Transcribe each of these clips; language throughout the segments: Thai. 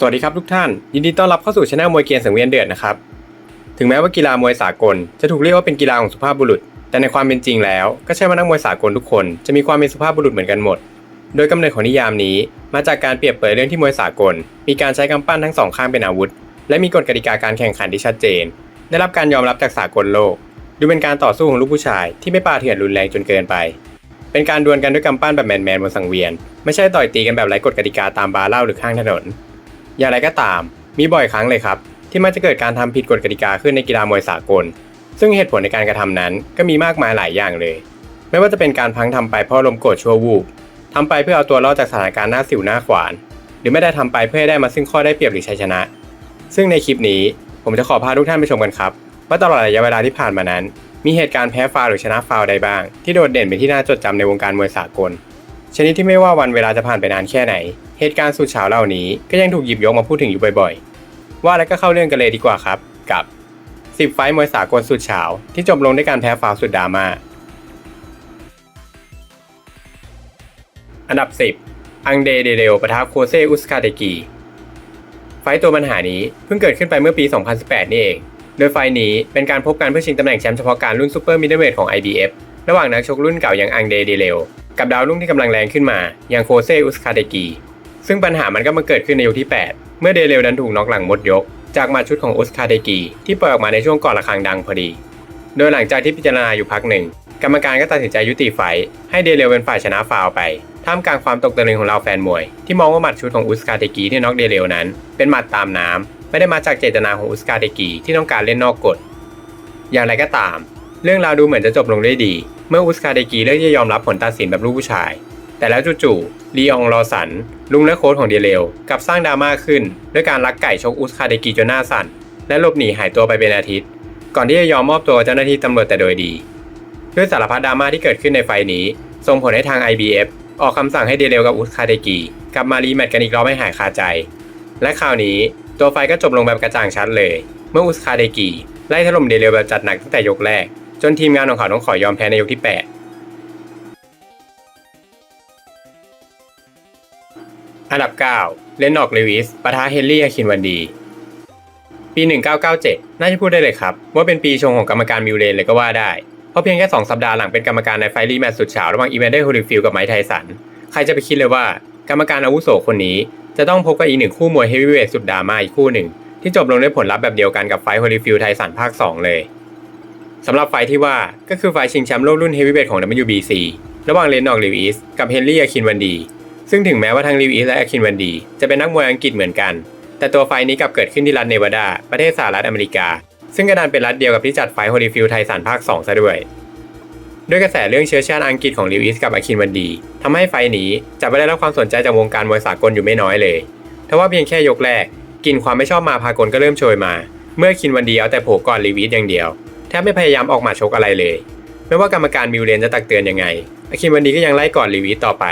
สวัสดีครับทุกท่าน ยินดีต้อนรับเข้าสู่ช anel มวยเกียร์สังเวียนเดือดนะครับ ถึงแม้ว่ากีฬามวยสากล จะถูกเรียกว่าเป็นกีฬาของสุภาพบุรุษ แต่ในความเป็นจริงแล้ว ก็ใช่ว่านักมวยสากลทุกคนจะมีความเป็นสุภาพบุรุษเหมือนกันหมด โดยกำเนิดของนิยามนี้ มาจากการเปรียบเปรยเรื่องที่มวยสากล มีการใช้กำปั้นทั้งสองข้างเป็นอาวุธ และมีกฎกติกาการแข่งขันที่ชัดเจน ได้รับการยอมรับจากสากลโลก ดูเป็นการต่อสู้ของลูกผู้ชายที่ไม่ปาเถื่อนรุนแรงจนเกินไป เป็นการดวลกันด้วยกำปั้นแบบแมนๆบนสังเวียน ไม่ใช่ต่อยตีกันแบบไร้กฎกติกาตามบาร์เล้าหรือข้างถนน อย่างไรก็ตาม มีบ่อยครั้งเลยครับ ที่มันจะเกิดการทำผิดกฎกติกาขึ้นในกีฬามวยสากล ซึ่งเหตุผลในการกระทำนั้นก็มีมากมายหลายอย่างเลย ไม่ว่าจะเป็นการพังทำไปเพราะลมโกรธชั่ววูบทำไปเพื่อเอาตัวรอดจากสถานการณ์หน้าสิวหน้าขวาน หรือไม่ได้ทำไปเพื่อให้ได้มาซึ่งข้อได้เปรียบหรือชัยชนะ ซึ่งในคลิปนี้ผมจะขอพาทุกท่านไปชมกันครับว่าตลอดระยะเวลาที่ผ่านมานั้น มีเหตุการณ์แพ้ฟาวหรือชนะฟาวใดบ้าง ที่โดดเด่นเป็นที่น่าจดจำในวงการมวยสากล ชนิดที่ไม่ว่าวันเวลาจะผ่านไปนานแค่ไหน เหตุการณ์สุดเฉาเหล่านี้ก็ยังถูกหยิบยกมาพูดถึงอยู่บ่อยๆ ว่าแล้วก็เข้าเรื่องกันเลยดีกว่าครับ กับ 10 ไฟท์มวยสากลสุดเฉาที่จบลงด้วยการแพ้ฟาวสุดดราม่า อันดับ 10 อังเดเดเรลปะทะโคเซอุสคาเตกีไฟท์ตัวปัญหานี้เพิ่งเกิดขึ้นไปเมื่อปี 2018 นี่เอง โดยไฟท์นี้เป็นการพบกันเพื่อชิงตำแหน่งแชมป์เฉพาะการรุ่นซูเปอร์มิดเดิลเวทของ IBF ระหว่างนักชกรุ่นเก่าอย่างอังเดเดเรล กับดาวรุ่งที่กำลังแรงขึ้นมา อย่างโคเซอุสคาเตกี ซึ่งปัญหามันก็มาเกิดขึ้นในยกที่ 8 เมื่อเดเรลดันถูกน็อกหลังหมดยก จากมาชุดของอุสคาเตกีที่เปล่ออกมาในช่วงก่อนระฆังดังพอดี โดยหลังจากที่พิจารณาอยู่พักหนึ่ง กรรมการก็ตัดสินใจยุติไฟให้เดเรลเป็นฝ่ายชนะฟาวไป ท่ามกลางความตกตะลึงของเราแฟนมวย ที่มองว่าหมัดชุดของอุสคาเตกีที่น็อกเดเรลนั้น เป็นหมัดตามน้ำไม่ได้มาจากเจตนาของอุสคาเตกีที่ต้องการเล่นนอกกฎอย่างไรก็ตาม เรื่องราวดูเหมือนจะจบลงด้วยดี เมื่ออุสคาเตกีเลือกที่จะยอมรับผลตัดสินแบบลูกผู้ชาย แต่แล้วจู่ๆลีอองลอสัน ลุงและโค้ชของเดเรลกับสร้างดราม่าขึ้น ด้วยการลักไก่ชกอุสคาเตกีจนหน้าสั่น และหลบหนีหายตัวไปเป็นอาทิตย์ ก่อนที่จะยอมมอบตัวกับเจ้าหน้าที่ตำรวจแต่โดยดี ด้วยสารพัดดราม่าที่เกิดขึ้นในไฟนี้ ส่งผลให้ทาง IBF ออกคำสั่งให้เดเรลกับอุสคาเตกีกลับมารีแมตช์กันอีกรอบให้หายคาใจ และคราวนี้ตัวไฟก็จบลงแบบกระจ่างชัดเลย เมื่ออุสคาเตกีไล่ถล่มเดเรลแบบจัดหนักตั้งแต่ยกแรก จนทีมงานของเขาต้องขอยอมแพ้ในยกที่ 8 อันดับ 9 เลนนอกเลวิสปะทะเฮนรี่อาคินวันดี ปี 1997 น่าจะพูดได้เลยครับ ว่าเป็นปีชงของกรรมการมิวเลนเลยก็ว่าได้ เพราะเพียงแค่ 2 สัปดาห์หลังเป็นกรรมการในไฟรีแมตช์สุดเฉาระหว่างอีเวนเดอร์โฮลิฟิลกับไมค์ไทสัน ใครจะไปคิดเลยว่า กรรมการอาวุโสคนนี้จะต้องพบกับอีกหนึ่งคู่มวยเฮฟวีเวทสุดดราม่าอีกคู่หนึ่งที่จบลงด้วยผลลัพธ์แบบเดียวกันกับไฟโฮลิฟิลไทสันภาค 2 เลย สำหรับไฟที่ว่าก็คือไฟชิงแชมป์โลกรุ่นเฮฟวีเวทของ WBC ระหว่างเลนนอกลิวอิสกับเฮนรี่อาคินวันดี ซึ่งถึงแม้ว่าทั้งลิวอิสและอาคินวันดี จะเป็นนักมวยอังกฤษเหมือนกัน แต่ตัวไฟนี้กลับเกิดขึ้นที่รัฐเนวาดา ประเทศสหรัฐอเมริกา ซึ่งก็ดันเป็นรัฐเดียวกับที่จัดไฟล์โฮลิฟิลไทสันภาค2ซะด้วยด้วยกระแสเรื่องเชื้อชาติอังกฤษของลิวอิสกับอาคินวันดีทำให้ไฟนี้จะไม่ได้รับความสนใจจากวงการมวยสากลอยู่ไม่น้อยเลยทว่าเพียงแค่ยกแรกกลินความไม่ชอบมาพากลก็เริ่มโชยมา เมื่อคินวันดีเอาแต่โผก่อนลิวอิสอย่างเดียว แทบไม่พยายามออกมาชกอะไรเลย ไม่ว่ากรรมการมิวเลนจะตักเตือนยังไงอาคินวันดีก็ยังไล่กอนลิวอิสต่อไป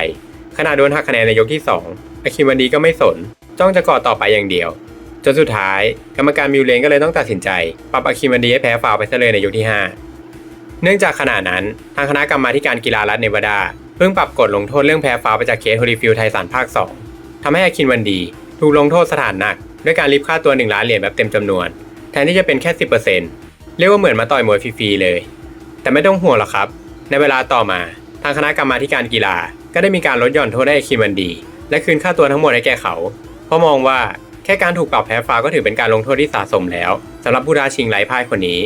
ขณะโดนหักคะแนนในยกที่ 2อาคิมวันดีก็ไม่สน จ้องจะก่อต่อไปอย่างเดียว จนสุดท้าย กรรมการมิวเลนก็เลยต้องตัดสินใจ ปรับอาคิมวันดีให้แพ้ฟาวไปซะเลยในยกที่ 5 เนื่องจากขณะนั้นทางคณะกรรมาการกีฬารัฐเนวาดาเพิ่งปรับกฎลงโทษเรื่องแพ้ฟาวไปจากเคสโฮลิฟิลไทสันภาค 2ทำให้อาคินวันดี ถูกลงโทษสถานหนัก ด้วยการริบค่าตัว 1 ล้านเหรียญแบบเต็มจำนวน แทนที่จะเป็นแค่ 10%เเรียกว่าเหมือนมาต่อยมวยฟรีๆเลย แต่ไม่ต้องห่วงหรอกครับ ในเวลาต่อมาทางคณะกรรมาการกีฬา ก็ได้มีการลดหย่อนโทษให้คิมวันดี และคืนค่าตัวทั้งหมดให้แก่เขา เพราะมองว่าแค่การถูกปรับแพ้ฟ้าก็ถือเป็นการลงโทษที่สะสมแล้วสำหรับผู้ท้าชิงไร้พ่ายคนนี้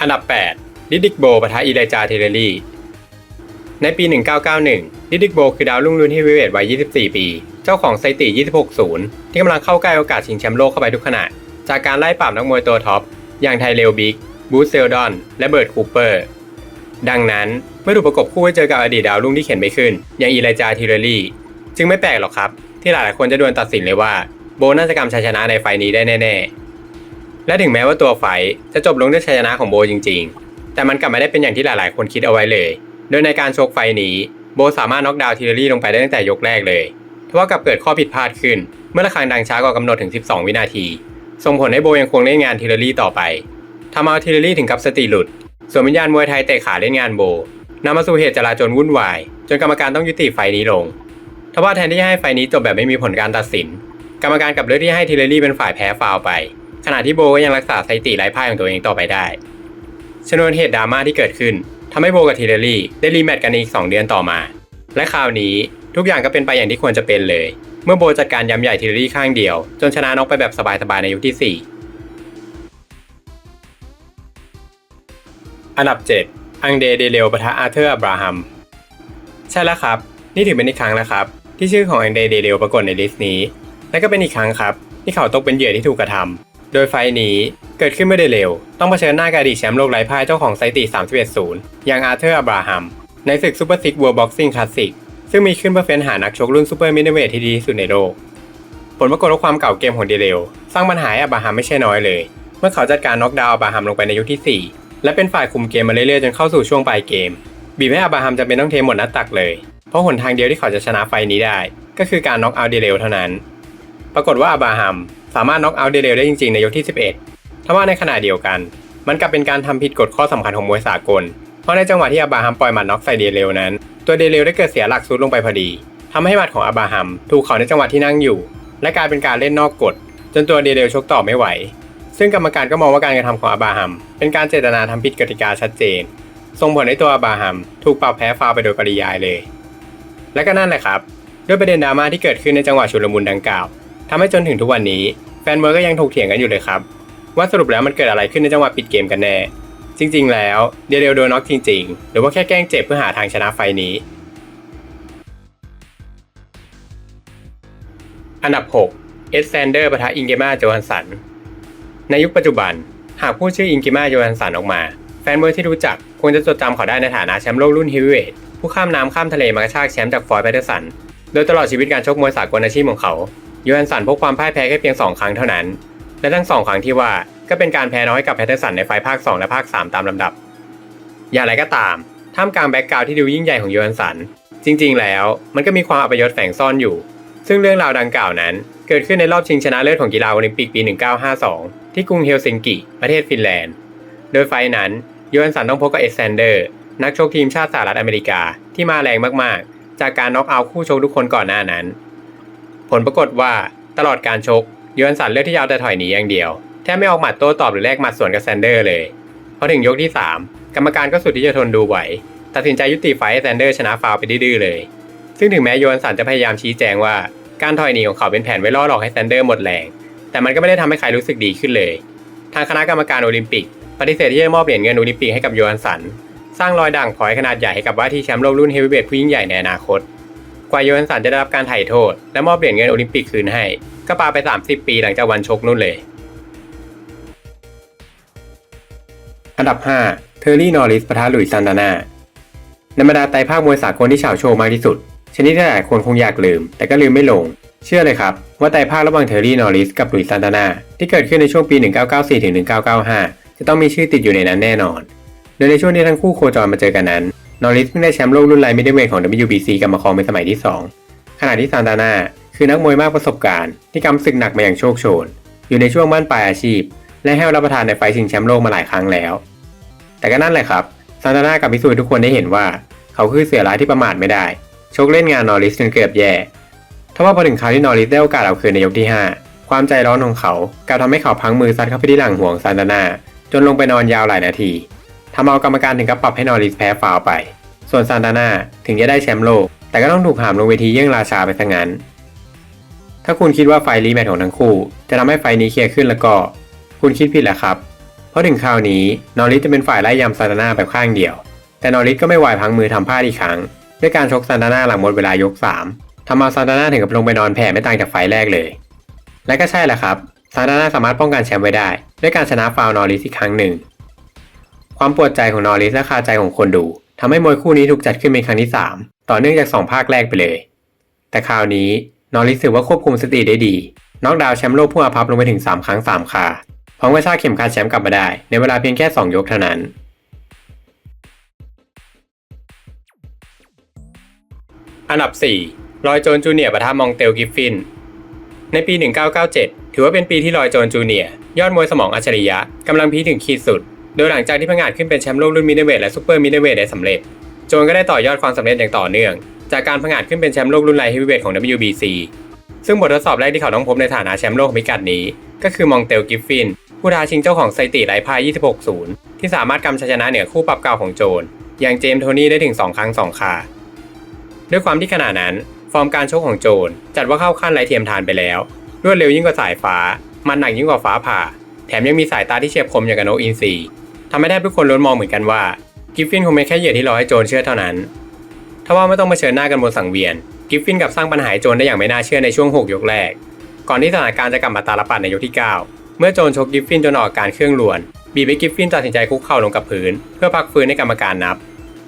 อันดับ8ดิดิกโบปะทะอีไลจาเทเรลี่ในปี 1991 ดิดิกโบคือดาวรุ่งรุ่นที่วิเวทวัย 24 ปี เจ้าของสถิติ 26-0 ที่กำลังเข้าใกล้โอกาสชิงแชมป์โลกเข้าไปทุกขณะ จากการไล่ปราบนักมวยตัวท็อป อย่างไทเลลบิ๊กบูธเซลดอน และเบิร์ดคูเปอร์ ดังนั้นเมื่อถูกประกบคู่ให้เจอกับอดีตดาวรุ่งที่เข็นไม่ขึ้น อย่างอีไลจาทีเรลี่ จึงไม่แปลกหรอกครับ ที่หลายๆคนจะดวลตัดสินเลยว่าโบน่าจะกำชัยชนะในไฟล์นี้ได้แน่ๆ และถึงแม้ว่าตัวไฟจะจบลงด้วยชัยชนะของโบจริง ๆ แต่มันกลับไม่ได้เป็นอย่างที่หลายๆ คนคิดเอาไว้เลย โดยในการชกไฟนี้ โบสามารถน็อกดาวน์ทีเรลี่ลงไปได้ตั้งแต่ยกแรกเลยทว่ากลับเกิดข้อผิดพลาดขึ้น เมื่อระฆังดังช้ากว่ากำหนดถึง 12 วินาที ส่งผลให้โบยังคงเล่นงานทีเรลี่ต่อไปทำเอาทีเรลี่ถึงกับสติหลุด ส่วนวิญญาณมวยไทยเตะขาเล่นงานโบนำมาสู่เหตุจลาจลวุ่นวาย จนกรรมการต้องยุติไฟนี้ลงทว่าแทนที่จะให้ไฟนี้จบแบบไม่มีผลการตัดสิน กรรมการกลับเลือกที่ให้ทิเลอรี่เป็นฝ่ายแพ้ฟาวไป ขณะที่โบก็ยังรักษาสถิติไร้พ่ายของตัวเองต่อไปได้ ชนวนเหตุดราม่าที่เกิดขึ้น ทำให้โบกับทีเลอรี่ได้รีแมตช์กันอีก 2 เดือนต่อมา และคราวนี้ทุกอย่างก็เป็นไปอย่างที่ควรจะเป็นเลย เมื่อโบจัดการย้ำใหญ่ทีเลอรี่ข้างเดียว จนชนะน็อกไปแบบสบายๆในยกที่ 4 อันดับ 7 อังเดเดเลวปะทะอาเธอร์อับราฮัม ใช่แล้วครับ นี่ถือเป็นอีกครั้งแล้วครับ ที่ชื่อของอังเดเดเลวปรากฏในลิสต์นี้ และก็เป็นอีกครั้งครับที่เขาตกเป็นเหยื่อที่ถูกกระทำโดยไฟนี้เกิดขึ้นเมื่อเดเลวต้องเผชิญหน้ากับอดีตแชมป์โลกไร้พ่ายเจ้าของสถิติ31-0อย่างอาร์เธอร์อับราฮัม ในศึกซูเปอร์ซิกเวิลด์บ็อกซิ่งคลาสสิกซึ่งมีขึ้นเพื่อเฟ้นหานักชกรุ่นซูเปอร์มิดเดิลเวทที่ดีที่สุดในโลก ผลปรากฏว่าความเก่าเกมของเดเลวสร้างปัญหาให้อับราฮัมไม่ใช่น้อยเลย เมื่อเขาจัดการน็อกดาวน์อับราฮัมลงไปในยกที่ 4 และเป็นฝ่ายคุมเกมมาเรื่อยๆจนเข้าสู่ช่วงปลายเกม บีบให้อับราฮัมจำเป็นต้องเทหมดหน้าตักเลย เพราะหนทางเดียวที่เขาจะชนะไฟล์นี้ได้ ก็คือการน็อกเอาเดเลเท่านั้น ปรากฏว่าอับราฮัม สามารถน็อกเอาท์เดเลวได้จริงๆในยกที่ 11ทว่าในขณะเดียวกัน มันกลับเป็นการทำผิดกฎข้อสำคัญของมวยสากล เพราะในจังหวะที่อับราฮัมปล่อยหมัดน็อกใส่เดเลวนั้น ตัวเดเลวได้เกิดเสียหลักซุดลงไปพอดีทำให้หมัดของอับราฮัมถูกเขาในจังหวะที่นั่งอยู่ และกลายเป็นการเล่นนอกกฎ จนตัวเดเลวชกต่อไม่ไหว ซึ่งกรรมการก็มองว่าการกระทำของอับราฮัมเป็นการเจตนาทำผิดกติกาชัดเจน ส่งผลให้ตัวอับราฮัมถูกปรับแพ้ฟาวไปโดยปริยายเลย และก็นั่นแหละครับ ด้วยประเด็นดราม่าที่เกิดขึ้นในจังหวะชุลมุนดังกล่าว ทำให้จนถึงทุกวันนี้แฟนมวยก็ยังถกเถียงกันอยู่เลยครับ ว่าสรุปแล้วมันเกิดอะไรขึ้นในจังหวะปิดเกมกันแน่ จริง ๆ แล้วเดเรลโดนน็อกจริง ๆ หรือว่าแค่แกล้งเจ็บเพื่อหาทางชนะไฟล์นี้ อันดับ 6 เอสแซนเดอร์ปะทะอิงเกมาโจฮันสัน ในยุคปัจจุบันหากพูดชื่ออิงเกมาโจฮันสันออกมา แฟนมวยที่รู้จักคงจะจดจำเขาได้ในฐานะแชมป์โลกรุ่นเฮฟวีเวทผู้ข้ามน้ำข้ามทะเลมากระชากแชมป์จากฟลอยด์แพเทอร์สัน โดยตลอดชีวิตการชกมวยสากลอาชีพของเขา โยฮันสันพบความพ่ายแพ้แค่เพียง 2 ครั้งเท่านั้น และทั้ง 2 ครั้งที่ว่าก็เป็นการแพ้น้อยกับแพตเทอร์สันในไฟล์ภาค 2 และภาค 3 ตามลำดับ อย่างไรก็ตาม ท่ามกลางแบ็กกราวที่ดูยิ่งใหญ่ของโยฮันสัน จริง ๆ แล้วมันก็มีความอัปยศแฝงซ่อนอยู่ ซึ่งเรื่องราวดังกล่าวนั้น เกิดขึ้นในรอบชิงชนะเลิศของกีฬาโอลิมปิกปี 1952 ที่กรุงเฮลซิงกิประเทศฟินแลนด์ โดยไฟล์นั้นโยฮันสันต้องพบกับเอซนเดอร์นักชกทีมชาติสหรัฐอเมริกาที่มาแรงมากๆ จากการน็อกเอาท์คู่ชกทุกคนก่อนหน้านั้น ผลปรากฏว่าตลอดการชกโยฮันสันเลือกที่จะเอาแต่ถอยหนีอย่างเดียว แทบไม่ออกหมัดโต้ตอบหรือแลกหมัดสวนกับแซนเดอร์เลยพอถึงยกที่ 3 กรรมการก็สุดที่จะทนดูไหว ตัดสินใจยุติไฟให้แซนเดอร์ชนะฟาวไปดื้อเลย ซึ่งถึงแม้โยฮันสันจะพยายามชี้แจงว่าการถอยหนีของเขาเป็นแผนไว้ล่อหลอกให้แซนเดอร์หมดแรง แต่มันก็ไม่ได้ทำให้ใครรู้สึกดีขึ้นเลย ทางคณะกรรมการโอลิมปิก ปฏิเสธที่จะมอบเหรียญเงินโอลิมปิกให้กับโยฮันสัน สร้างรอยด่างพร้อยขนาดใหญ่ให้กับว่าที่แชมป์โลกรุ่นเฮฟวีเวทผู้ยิ่งใหญ่ในอนาคต ว่าโยฮันสันจะได้รับการไถ่โทษ และมอบเหรียญเงินโอลิมปิกคืนให้ ก็ปาไป 30 ปีหลังจากวันชกนู่นเลย อันดับ 5 เทอร์รี่นอริสปะทะหลุยซันตานาในบรรดาไตรภาคมวยสากลที่ฉาวโชว์มากที่สุด ชนิดที่หลายคนคงอยากลืม แต่ก็ลืมไม่ลง เชื่อเลยครับ ว่าไตรภาคระหว่างเทอร์รี่นอริสกับหลุยซันตานาที่เกิดขึ้นในช่วงปี 1994ถึง1995 จะต้องมีชื่อติดอยู่ในนั้นแน่นอน โดยในช่วงที่ทั้งคู่โคจรมาเจอกันนั้น นอริสเพิ่งได้แชมป์โลกรุ่นไลท์มิดเดิลเวทของ WBC กลับมาครองเป็นสมัยที่ 2 ขณะที่ซานตาน่าคือนักมวยมากประสบการณ์ที่กำศึกหนักมาอย่างโชคโชน อยู่ในช่วงบ้านปลายอาชีพ และให้รับประทานในไฟชิงแชมป์โลกมาหลายครั้งแล้ว แต่ก็นั่นแหละครับซานตาน่ากับพิสูจน์ทุกคนได้เห็นว่า เขาคือเสือร้ายที่ประมาทไม่ได้ โชกเล่นงานนอริสจนเกือบแย่ทว่าพอถึงคราวที่นอริสได้โอกาสเอาคืนในยกที่ 5 ความใจร้อนของเขากลับทำให้เขาพังมือซัดเข้าไปที่หลังห่วงซานตาน่าจนลงไปนอนยาวหลายนาที ทำเอากรรมการถึงกับปรับให้นอริสแพ้ฟาวไป ส่วนซานตาน่าถึงจะได้แชมป์โลก แต่ก็ต้องถูกหามลงเวทีเยี่ยงราชาไปซะงั้น ถ้าคุณคิดว่าไฟล์รีแมตช์ของทั้งคู่ จะทำให้ไฟนี้เคลียร์ขึ้นแล้วก็ คุณคิดผิดแหละครับ เพราะถึงคราวนี้นอริสจะเป็นฝ่ายไล่ยำซานตาน่าแบบข้างเดียว แต่นอริสก็ไม่ไหวพังมือทำพลาดอีกครั้ง ด้วยการชกซานตาน่าหลังหมดเวลายก 3ทำเอาซานตาน่าถึงกับลงไปนอนแผ่ไม่ต่างจากไฟแรกเลย และก็ใช่แหละครับซานตาน่าสามารถป้องกันแชมป์ไว้ได้ ด้วยการชนะฟาวนอริสอีกครั้งหนึ่ง ความปวดใจของนอริสและคาใจของคนดูทำให้มวยคู่นี้ถูกจัดขึ้นเป็นครั้งที่ 3 ต่อเนื่องจาก 2 ภาคแรกไปเลย แต่คราวนี้นอริสถือว่าควบคุมสติได้ดีน็อกดาวแชมป์โลกผู้อาภัพลงไปถึง 3 ครั้ง 3 คาพร้อมกระชากเข็มขัดแชมป์กลับมาได้ ในเวลาเพียงแค่ 2 ยกเท่านั้น อันดับ 4 ลอยโจนจูเนียร์ปะทะมองเตลกิฟฟิน ในปี 1997 ถือว่าเป็นปีที่ลอยโจนจูเนียร์ยอดมวยสมองอัจฉริยะกำลังพีถึงขีดสุด โดยหลังจากที่พังอาจขึ้นเป็นแชมป์โลกรุ่นมิดเดิเวทและซูเปอร์มิดเดิเวทได้สำเร็จ โจนก็ได้ต่อยอดความสำเร็จอย่างต่อเนื่อง จากการผงาดขึ้นเป็นแชมป์โลกรุ่นไลท์เฮฟวีเวทของ WBC ซึ่งบททดสอบแรกที่เขาต้องพบในฐานะแชมป์โลกพิกัดนี้ ก็คือมองเตลกิฟฟิน ผู้ท้าชิงเจ้าของสถิติไร้พ่าย 26-0 ที่สามารถกำชัยชนะเหนือคู่ปรับเก่าของโจน อย่างเจมส์โทนี่ได้ถึง 2 ครั้ง 2 คา ด้วยความที่ขณะนั้น ฟอร์มการชกของโจน จัดว่าเข้าขั้นไรเทียมทานไปแล้ว รวดเร็วยิ่งกว่าสายฟ้า มันหนักยิ่งกว่าฟ้าผ่า แถมยังมีสายตาที่เฉียบคมอย่างกับนกอินทรี ทำให้แทบทุกคนล้วนมองเหมือนกันว่ากิฟฟินคงเป็นแค่เหยื่อที่รอให้โจนเชื่อเท่านั้นถ้าว่าไม่ต้องมาเชิญหน้ากันบนสังเวียน กิฟฟินกับสร้างปัญหาให้โจนได้อย่างไม่น่าเชื่อในช่วง 6 ยกแรก ก่อนที่สถานการณ์จะกลับมาตาลปัดในยกที่ 9 เมื่อโจนชกกิฟฟินจนออกอาการเครื่องลวน บีบให้กิฟฟินตัดสินใจคุกเข่าลงกับพื้น เพื่อพักฟื้นให้กรรมการนับ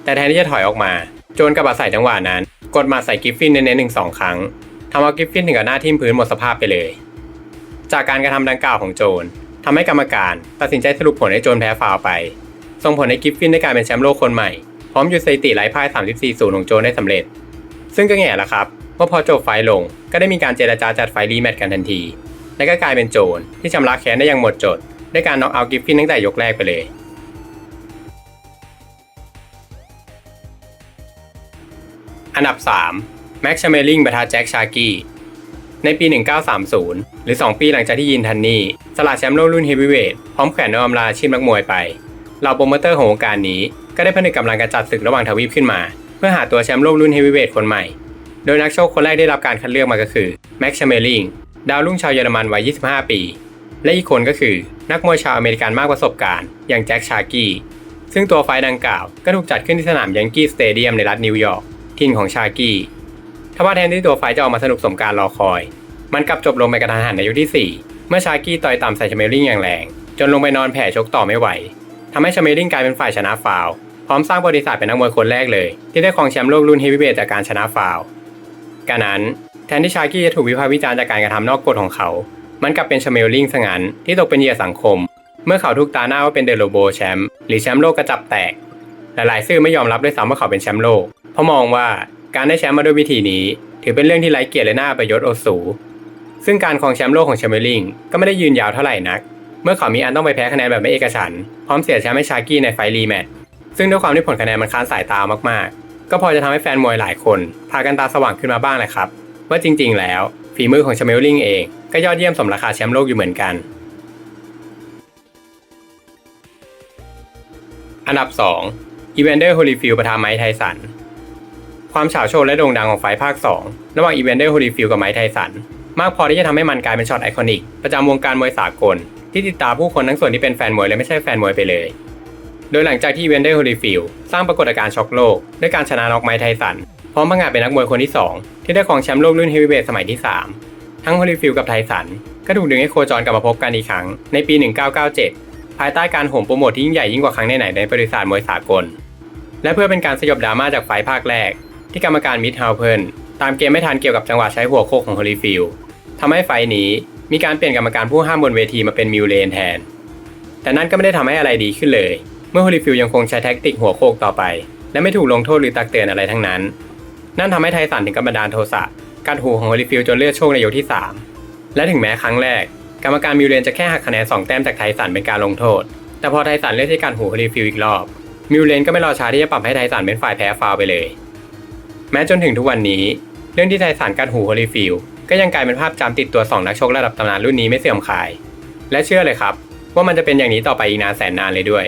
แต่แทนที่จะถอยออกมา โจนกลับอาศัยจังหวะนั้น กดมัดใส่กิฟฟินเน้นๆหนึ่งสองครั้งทำเอากิฟฟินถึงกับหน้าทิ่มพื้นหมดสภาพไปเลย จากการกระทำดังกล่าวของโจน ทำให้กรรมการ ตัดสินใจสรุปผลให้โจนแพ้ฟาวไป ส่งผลให้กิฟฟินได้กลายเป็นแชมป์โลกคนใหม่ พร้อมหยุดสถิติไร้พ่าย 34-0 ของโจนได้สำเร็จ ซึ่งก็แง่ละครับว่าพอจบไฟลงก็ได้มีการเจรจาจัดไฟรีแมตช์กันทันที และก็กลายเป็นโจนที่ชำระแค้นได้อย่างหมดจดด้วยการน็อกเอากิฟฟินตั้งแต่ยกแรกไปเลย อันดับ 3 แม็กชเมลลิงปะทะแจ็คชากี้ ในปี 1930 หรือ 2 ปีหลังจากที่ยินทันนี่สละแชมป์โลกรุ่นเฮฟวีเวทพร้อมแขวนนอมลาชีพนักมวยไปเหล่าโปรโมเตอร์ของวงการนี้ก็ได้ผนึกกำลังกันจัดศึกระหว่างทวีปขึ้นมา เพื่อหาตัวแชมป์โลกรุ่นเฮฟวีเวทคนใหม่ โดยนักชกคนแรกได้รับการคัดเลือกมาก็คือแม็กชเมลิงดาวรุ่งชาวเยอรมันวัย 25 ปี และอีกคนก็คือนักมวยชาวอเมริกันมากประสบการณ์ อย่างแจ็คชากี้ซึ่งตัวไฟดังกล่าวก็ถูกจัดขึ้นที่สนามยังกี้สเตเดียมในรัฐนิวยอร์กถิ่นของชากี้ ทว่าแทนที่ตัวไฟจะออกมาสนุกสมการรอคอย มันกลับจบลงไปกระทันหันในยกที่ 4 เมื่อชากี้ต่อยต่ำใส่ชาเมลลิงอย่างแรง จนลงไปนอนแผ่ชกต่อไม่ไหวทำให้ชาเมลลิงกลายเป็นฝ่ายชนะฟาวล์พร้อมสร้างบริษัทเป็นนักมวยคนแรกเลย ที่ได้ครองแชมป์โลกรุ่นเฮฟวีเวทจากการชนะฟาวล์การนั้นแทนที่ชากี้จะถูกวิพากษ์วิจารณ์จากการกระทำนอกกฎของเขา มันกลับเป็นชาเมลลิงซะงั้นที่ตกเป็นเหยื่อสังคม เมื่อเขาถูกตาหน้าว่าเป็นเดโลโบแชมป์หรือแชมป์โลกกระจับแตก หลายๆ ซื่อไม่ยอมรับด้วยซ้ำว่าเขาเป็นแชมป์โลก เพราะมองว่า การได้แชมป์มาด้วยวิธีนี้ ถือเป็นเรื่องที่ไร้เกียรติและน่าประยศโอสู ซึ่งการครองแชมป์โลกของแชมเบอร์ลิงก็ไม่ได้ยืนยาวเท่าไหร่นัก เมื่อเขามีอันต้องไปแพ้คะแนนแบบไม่เอกฉันพร้อมเสียแชมป์ให้ชากี้ในไฟล์รีแมตช์ซึ่งด้วยความที่ผลคะแนนมันค้านสายตามากๆ ก็พอจะทำให้แฟนมวยหลายคนพากันตาสว่างขึ้นมาบ้างแหละครับ ว่าจริง ๆ แล้ว ฝีมือของแชมเบอร์ลิงเองก็ยอดเยี่ยมสมราคาแชมป์โลกอยู่เหมือนกัน อันดับ2อีเวนเดอร์โฮลิฟิลประทะไมค์ไทสัน ความฉาโชว์และโด่งดังของไฟภาค 2 ระหว่างอีเวนเดอร์โฮลิฟิลกับไมค์ไทสัน มากพอที่จะทำให้มันกลายเป็นช็อตไอคอนิก ประจำวงการมวยสากล ที่ติดตามผู้คนทั้งส่วนที่เป็นแฟนมวยและไม่ใช่แฟนมวยไปเลย โดยหลังจากที่อีเวนเดอร์โฮลิฟิลสร้างปรากฏการณ์ช็อกโลก ด้วยการชนะน็อกไมค์ไทสัน พร้อมพังงาเป็นนักมวยคนที่ 2 ที่ได้ครองแชมป์โลกรุ่นเฮฟวีเวทสมัยที่ 3 ทั้งโฮลิฟิลกับไทสันก็ถูกดึงให้โคจรกลับมาพบกันอีกครั้งในปี 1997 ภายใต้การโหมโปรโมทที่ยิ่งใหญ่ยิ่งกว่าครั้งไหนๆในประวัติศาสตร์มวยสากล และเพื่อเป็นการสยบดราม่าจากไฟภาคแรก ที่กรรมการมิดฮาวเพิร์นตามเกมไม่ทันเกี่ยวกับจังหวะใช้หัวโคกของโฮลิฟิลทำให้ไฟนี้มีการเปลี่ยนกรรมการผู้ห้ามบนเวทีมาเป็นมิวเลนแทน แต่นั่นก็ไม่ได้ทำให้อะไรดีขึ้นเลย เมื่อโฮลิฟิลยังคงใช้แท็กติกหัวโคกต่อไป และไม่ถูกลงโทษหรือตักเตือนอะไรทั้งนั้น นั่นทำให้ไทสันถึงกับบันดาลโทสะกัดหูของโฮลิฟิลจนเลือดโชคในยกที่ 3 และถึงแม้ครั้งแรก กรรมการมิวเลนจะแค่หักคะแนน2แต้มจากไทสันเป็นการลงโทษ แต่พอไทสันเลือกที่การหูโฮลิฟิลอีกรอบมิวเลนก็ไม่รอช้าที่จะปรับให้ไทสันเป็นฝ่ายแพ้ฟาวไปเลย แม้จนถึงทุกวันนี้ เรื่องที่ไทสันกัดหูโฮลิฟิลก็ยังกลายเป็นภาพจำติดตัว 2 นักชกระดับตำนานรุ่นนี้ไม่เสื่อมคลาย และเชื่อเลยครับ ว่ามันจะเป็นอย่างนี้ต่อไปอีกนานแสนนานเลยด้วย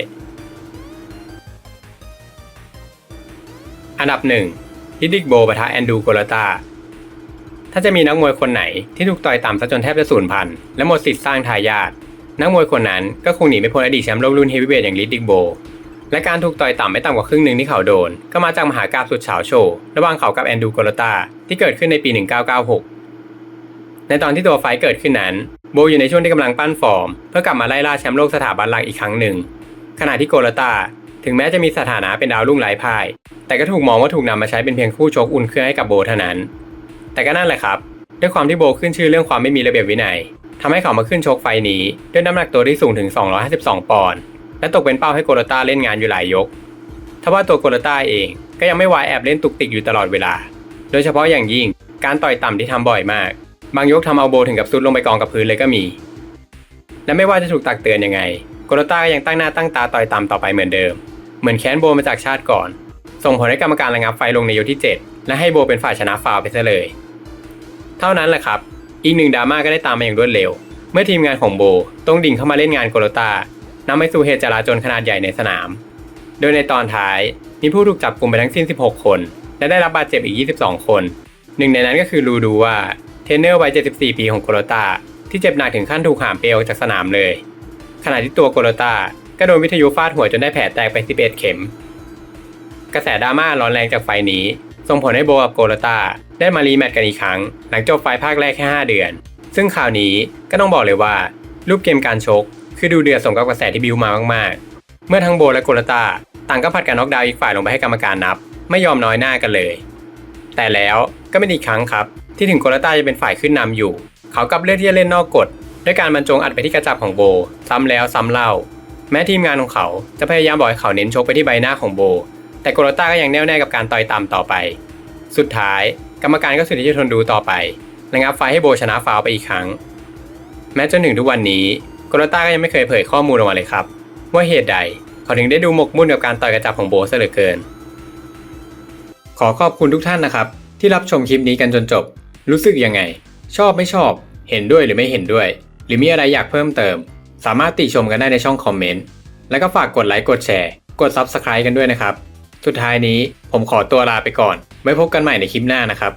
อันดับหนึ่งฮิดดิกโบปะทะแอนดูโกลตาถ้าจะมีนักมวยคนไหนที่ถูกต่อยต่ำซะจนแทบจะสูญพันธุ์และหมดสิทธิ์สร้างทายาทนักมวยคนนั้นก็คงหนีไม่พ้นอดีตแชมป์โลกรุ่นเฮฟวีเวทอย่างลิดดิกโบ และการถูกต่อยต่ำไม่ต่ำกว่าครึ่งหนึ่งที่เขาโดน ก็มาจากมหากาพย์สุดเฉาโชว์ระหว่างเขากับแอนดูโกลตาที่เกิดขึ้นในปี 1996 ในตอนที่ตัวไฟเกิดขึ้นนั้น โบอยู่ในช่วงที่กำลังปั้นฟอร์ม เพื่อกลับมาไล่ล่าแชมป์โลกสถาบันหลักอีกครั้งหนึ่ง ขณะที่โกลตาถึงแม้จะมีสถานะเป็นดาวรุ่งไร้พ่าย แต่ก็ถูกมองว่าถูกนำมาใช้เป็นเพียงคู่ชกอุ่นเครื่องให้กับโบเท่านั้น แต่ก็นั่นแหละครับ ด้วยความที่โบขึ้นชื่อเรื่องความไม่มีระเบียบวินัยทำให้เขามาขึ้นชกไฟนี้ด้วยน้ำหนักตัวที่สูงถึง 252 ปอนด์ และตกเป็นเป้าให้โกลาตาเล่นงานอยู่หลายยกทว่าตัวโกลาตาเองก็ยังไม่วายแอบเล่นตุกติกอยู่ตลอดเวลา โดยเฉพาะอย่างยิ่งการต่อยต่ำที่ทำบ่อยมาก บางยกทำเอาโบถึงกับซุดลงไปกองกับพื้นเลยก็มี และไม่ว่าจะถูกตักเตือนยังไง โกลาตาก็ยังตั้งหน้าตั้งตาต่อยต่ำต่อไปเหมือนเดิม เหมือนแค้นโบมาจากชาติก่อน ส่งผลให้กรรมการระงับไฟลงในยกที่ 7 และให้โบเป็นฝ่ายชนะฟาวล์ไปซะเลย เท่านั้นแหละครับ อีกหนึ่งดราม่าก็ได้ตามมาอย่างรวดเร็ว เมื่อทีมงานของโบต้องดิ่งเข้ามาเล่นงานโกโลตา นำไปสู่เหตุจลาจลขนาดใหญ่ในสนาม โดยในตอนท้ายมีผู้ถูกจับกลุ่มไปทั้งสิ้น 16 คน และได้รับบาดเจ็บอีก 22 คน หนึ่งในนั้นก็คือลูดูว่าเทรนเนอร์วัย 74 ปีของโกโลตาที่เจ็บหนักถึงขั้นถูกหามเปลวจากสนามเลย ขณะที่ตัวโกโลตาก็โดนวิทยุฟาดหัวจนได้แผลแตกไป 11 เข็ม กระแสดราม่าร้อนแรงจากไฟนี้ส่งผลให้โบกับโกโลตาได้มารีแมตช์กันอีกครั้ง หลังจบไฟภาคแรกแค่ 5 เดือน ซึ่งข่าวนี้ก็ต้องบอกเลยว่า รูปเกมการชก คือดูเดือดสมกับกระแสที่บิวมามากๆ เมื่อทั้งโบและโกลตาต่างก็ผัดกันน็อกดาวน์อีกฝ่ายลงไปให้กรรมการนับ ไม่ยอมน้อยหน้ากันเลย แต่แล้วก็เป็นอีกครั้งครับ ที่ถึงโกลตาจะเป็นฝ่ายขึ้นนำอยู่ เขากลับเลือกที่จะเล่นนอกกฎด้วยการบรรจงอัดไปที่กระจับของโบ ซ้ำแล้วซ้ำเล่า แม้ทีมงานของเขาจะพยายามบอกให้เขาเน้นชกไปที่ใบหน้าของโบ แต่โกโรต้าก็ยังแน่วแน่กับการต่อยต่ำต่อไป สุดท้าย กรรมการก็สุดที่จะทนดูต่อไประงับไฟให้โบชนะฟาวไปอีกครั้ง แม้จนถึงทุกวันนี้ โกโรต้าก็ยังไม่เคยเผยข้อมูลออกมาเลยครับ ว่าเหตุใดเขาถึงได้ดูหมกมุ่นกับการต่อยกระจับของโบซะเหลือเกิน ขอขอบคุณทุกท่านนะครับ ที่รับชมคลิปนี้กันจนจบ รู้สึกยังไง ชอบไม่ชอบ เห็นด้วยหรือไม่เห็นด้วย หรือมีอะไรอยากเพิ่มเติม สามารถติชมกันได้ในช่องคอมเมนต์แล้วก็ฝากกดไลค์กดแชร์ กด Subscribe กันด้วยนะครับ สุดท้ายนี้ผมขอตัวลาไปก่อน ไว้พบกันใหม่ในคลิปหน้านะครับ